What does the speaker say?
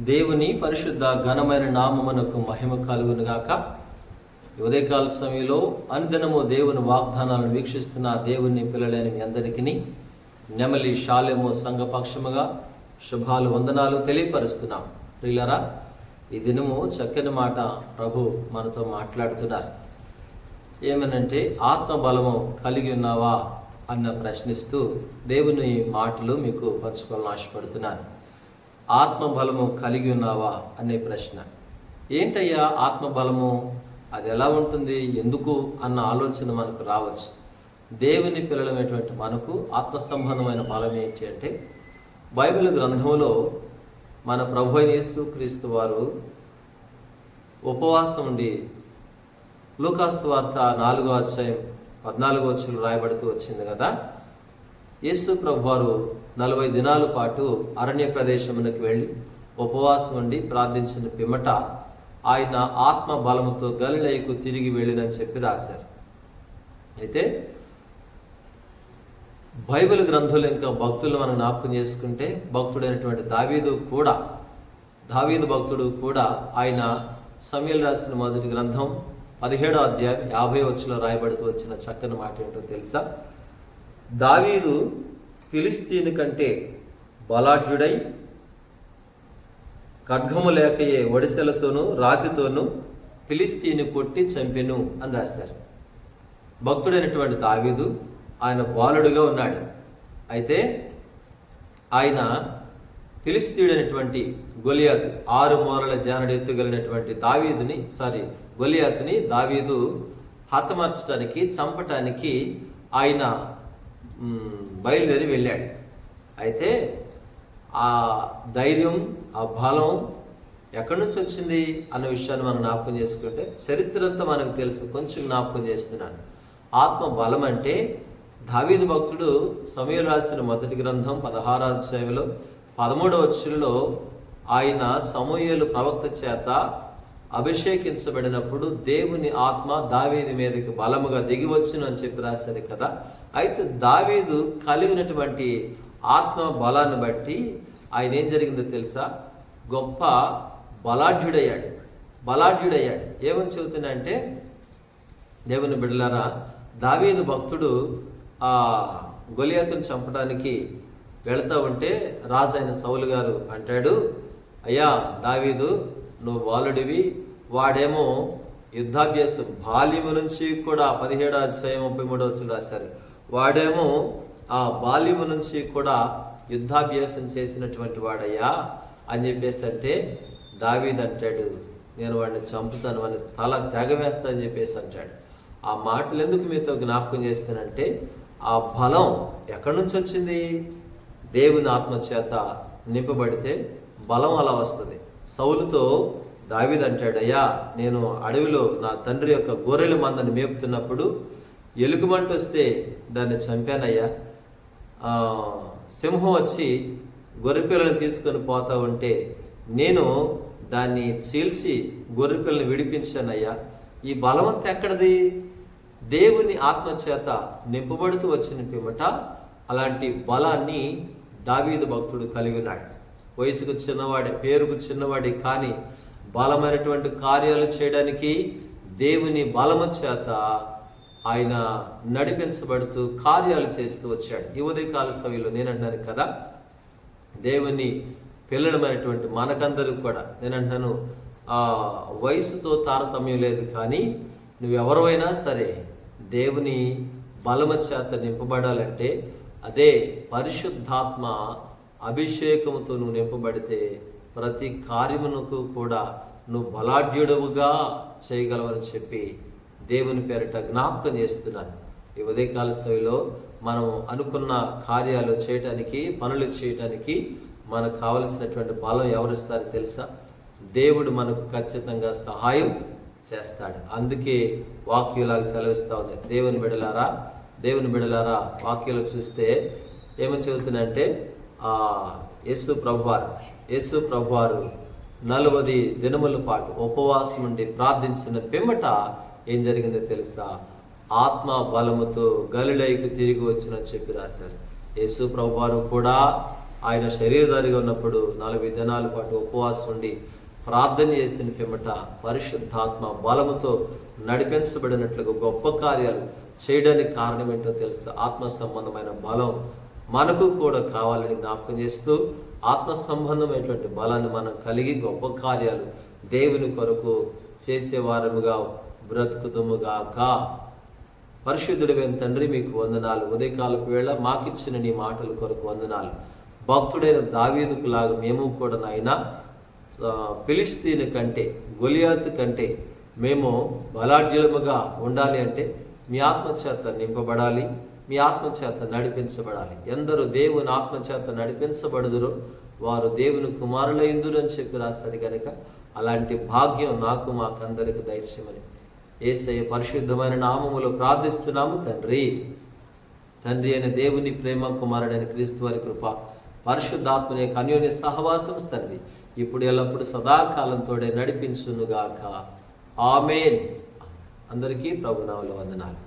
దేవుని పరిశుద్ధ ఘనమైన నామమునకు మహిమ కలుగును గాక ఉదయకాల సమయంలో అనుదినము దేవుని వాగ్దానాలను వీక్షిస్తున్న దేవుని పిల్లలైన మీ అందరికీ నెమలి శాలెము సంఘపక్షముగా శుభాలు వందనాలు తెలియపరుస్తున్నాం. ప్రియులరా ఈ దినము చక్కని మాట ప్రభు మనతో మాట్లాడుతున్నారు. ఏమనంటే ఆత్మబలము కలిగి ఉన్నావా అన్న ప్రశ్నిస్తూ దేవుని మాటలు మీకు పంచుకోవాలని ఆశపడుతున్నాను. ఆత్మబలము కలిగి ఉన్నావా అనే ప్రశ్న. ఏంటయ్యా ఆత్మబలము? అది ఎలా ఉంటుంది? ఎందుకు? అన్న ఆలోచన మనకు రావచ్చు. దేవుని పిల్లలమైనటువంటి మనకు ఆత్మసంబంధమైన బలం ఏంటి అంటే బైబిల్ గ్రంథంలో మన ప్రభు యేసు క్రీస్తు వారు ఉపవాసం ఉండి లూకాసు వార్త నాలుగో అధ్యాయం పద్నాలుగో వచ్చులు రాయబడుతూ వచ్చింది కదా. యేసు ప్రభు వారు నలభై దినాల పాటు అరణ్య ప్రదేశమునకు వెళ్ళి ఉపవాసం ఉండి ప్రార్థించిన పిమ్మట ఆయన ఆత్మ బలముతో గలిలయకు తిరిగి వెళ్ళినని చెప్పి రాశారు. అయితే బైబిల్ గ్రంథంలో ఇంకా భక్తులు మనం జ్ఞాపకం చేసుకుంటే భక్తుడైనటువంటి దావీదు కూడా దావీదు భక్తుడు కూడా ఆయన సమీల్ రాసిన మొదటి గ్రంథం పదిహేడో అధ్యాయం యాభై వచ్చులో రాయబడుతూ వచ్చిన చక్కని మాట ఏంటో తెలుసా? దావీదు ఫిలిస్తీన్ కంటే బలాఢ్యుడై ఖడ్గము లేకయే ఒడిసెలతోనూ రాతితోనూ ఫిలిస్తీని కొట్టి చంపెను అని రాశారు. భక్తుడైనటువంటి దావీదు ఆయన బాలుడుగా ఉన్నాడు. అయితే ఆయన ఫిలిస్తీయుడైనటువంటి గొలియాత్ ఆరు మూరల జానడు ఎత్తుగలిగినటువంటి దావీదుని సారీ గొలియాత్ని దావీదు హతమార్చడానికి చంపటానికి ఆయన బయలుదేరి వెళ్ళాడు. అయితే ఆ ధైర్యం ఆ బలం ఎక్కడి నుంచి వచ్చింది అన్న విషయాన్ని మనం జ్ఞాపకం చేసుకుంటే చరిత్ర అంతా మనకు తెలుసు కొంచెం జ్ఞాపకం చేస్తున్నాను. ఆత్మ బలం అంటే దావీదు భక్తుడు సమయం రాసిన మొదటి గ్రంథం పదహారో అధ్యాయంలో పదమూడవ వచ్చులలో ఆయన సమూహలు ప్రవక్త చేత అభిషేకించబడినప్పుడు దేవుని ఆత్మ దావీది మీదకి బలముగా దిగి వచ్చును అని చెప్పి రాశారు కదా. అయితే దావీదు కలిగినటువంటి ఆత్మ బలాన్ని బట్టి ఆయన ఏం జరిగిందో తెలుసా? గొప్ప బలాఢ్యుడయ్యాడు. బలాఢ్యుడయ్యాడు. ఏమని చెబుతున్నాయంటే దేవుని బిడ్డలారా దావీదు భక్తుడు ఆ గొలియాతును చంపడానికి వెళతా ఉంటే రాజైన సౌలు గారు అంటాడు అయ్యా దావీదు నువ్వు బాలుడివి. వాడేమో యుద్ధాభ్యాసం బాల్యము నుంచి కూడా పదిహేడు అధ్యాయం ముప్పై మూడో వచ్చి రాశారు. వాడేమో ఆ బాల్యము నుంచి కూడా యుద్ధాభ్యాసం చేసినటువంటి వాడయ్యా అని చెప్పేసి అంటే దావీద్ అంటాడు నేను వాడిని చంపుతాను వాడిని తల తెగవేస్తా అని చెప్పేసి అంటాడు. ఆ మాటలు ఎందుకు మీతో జ్ఞాపకం చేస్తానంటే ఆ బలం ఎక్కడి నుంచి వచ్చింది? దేవుని ఆత్మ చేత నింపబడితే బలం అలా వస్తుంది. సౌలుతో దావీద్ అంటాడు అయ్యా నేను అడవిలో నా తండ్రి యొక్క గొర్రెల మందని మేపుతున్నప్పుడు ఎలుగుబంటి వస్తే దాన్ని చంపానయ్యా. సింహం వచ్చి గొర్రెపిల్లని తీసుకొని పోతా ఉంటే నేను దాన్ని చీల్చి గొర్రెపిల్లని విడిపించానయ్యా. ఈ బలవంత ఎక్కడిది? దేవుని ఆత్మచేత నింపబడుతూ వచ్చిన పిమ్మట అలాంటి బలాన్ని దావీదు భక్తుడు కలిగి ఉన్నాడు వయసుకు చిన్నవాడే పేరుకు చిన్నవాడే కానీ బలమైనటువంటి కార్యాలు చేయడానికి దేవుని బలము చేత ఆయన నడిపించబడుతూ కార్యాలు చేస్తూ వచ్చాడు. ఈ ఉదయకాల సమయంలో నేను అంటున్నాను కదా దేవుని పిల్లడమైనటువంటి మనకందరూ కూడా నేను అంటాను ఆ వయసుతో తారతమ్యం లేదు కానీ నువ్వెవరైనా సరే దేవుని బలమ చేత నింపబడాలంటే అదే పరిశుద్ధాత్మ అభిషేకముతో నువ్వు నింపబడితే ప్రతి కార్యమునకు కూడా నువ్వు బలాఢ్యుడవుగా చేయగలవని చెప్పి దేవుని పేరిట జ్ఞాపకం చేస్తున్నాను. ఈ ఉదయకాల సమయంలో మనం అనుకున్న కార్యాలు చేయటానికి పనులు చేయటానికి మనకు కావలసినటువంటి బలం ఎవరిస్తారో తెలుసా? దేవుడు మనకు ఖచ్చితంగా సహాయం చేస్తాడు. అందుకే వాక్యులాగా సెలవిస్తూ ఉంది. దేవుని బిడలారా దేవుని బిడలారా వాక్యాలు చూస్తే ఏమని చెబుతున్నాయంటే ఆ యేసు ప్రభువారు యేసు ప్రభువారు నలభై దినముల పాటు ఉపవాసం ఉండి ప్రార్థించిన పిమ్మట ఏం జరిగిందో తెలుసా? ఆత్మ బలముతో గలిలైకి తిరిగి వచ్చిన చెప్పి రాశారు. యేసు ప్రభువారు కూడా ఆయన శరీరధారిగా ఉన్నప్పుడు నలభై దినాల పాటు ఉపవాసం ఉండి ప్రార్థన చేసిన పిమ్మట పరిశుద్ధాత్మ బలముతో నడిపించబడినట్లుగా గొప్ప కార్యాలు చేయడానికి కారణం ఏంటో తెలుసు? ఆత్మ సంబంధమైన బలం మనకు కూడా కావాలని జ్ఞాపకం చేస్తూ ఆత్మ సంబంధమైనటువంటి బలాన్ని మనం కలిగి గొప్ప కార్యాలు దేవుని కొరకు చేసేవారముగా బ్రతుకుదుముగాక. పరిశుద్ధుడైన తండ్రి మీకు వందనాలు. ఉదయకాలపు వేళ మాకిచ్చిన నీ మాటల కొరకు వందనాలు. భక్తుడైన దావీదుకు లాగా మేము కూడా నాయన పిలిస్తీన్ కంటే గొలియాత్ కంటే మేము బలాఢ్యులముగా ఉండాలి అంటే మీ ఆత్మచేత నింపబడాలి మీ ఆత్మచేత నడిపించబడాలి. ఎందరూ దేవుని ఆత్మచేత నడిపించబడదురో వారు దేవుని కుమారులైందురు అని చెప్పి రాస్తారు కనుక అలాంటి భాగ్యం నాకు మాకందరికి దయచేయమని ఏసయ పరిశుద్ధమైన నామములో ప్రార్థిస్తున్నాము తండ్రి. తండ్రి అయిన దేవుని ప్రేమ కుమారుడైన క్రీస్తు వారి కృప పరిశుద్ధాత్మని యొక్క అన్యోన్య సహవాసం తండ్రి. ఇప్పుడు ఎల్లప్పుడు సదాకాలంతోడే నడిపించునుగాక. ఆమెన్. అందరికీ ప్రభునామలు వందనాలు.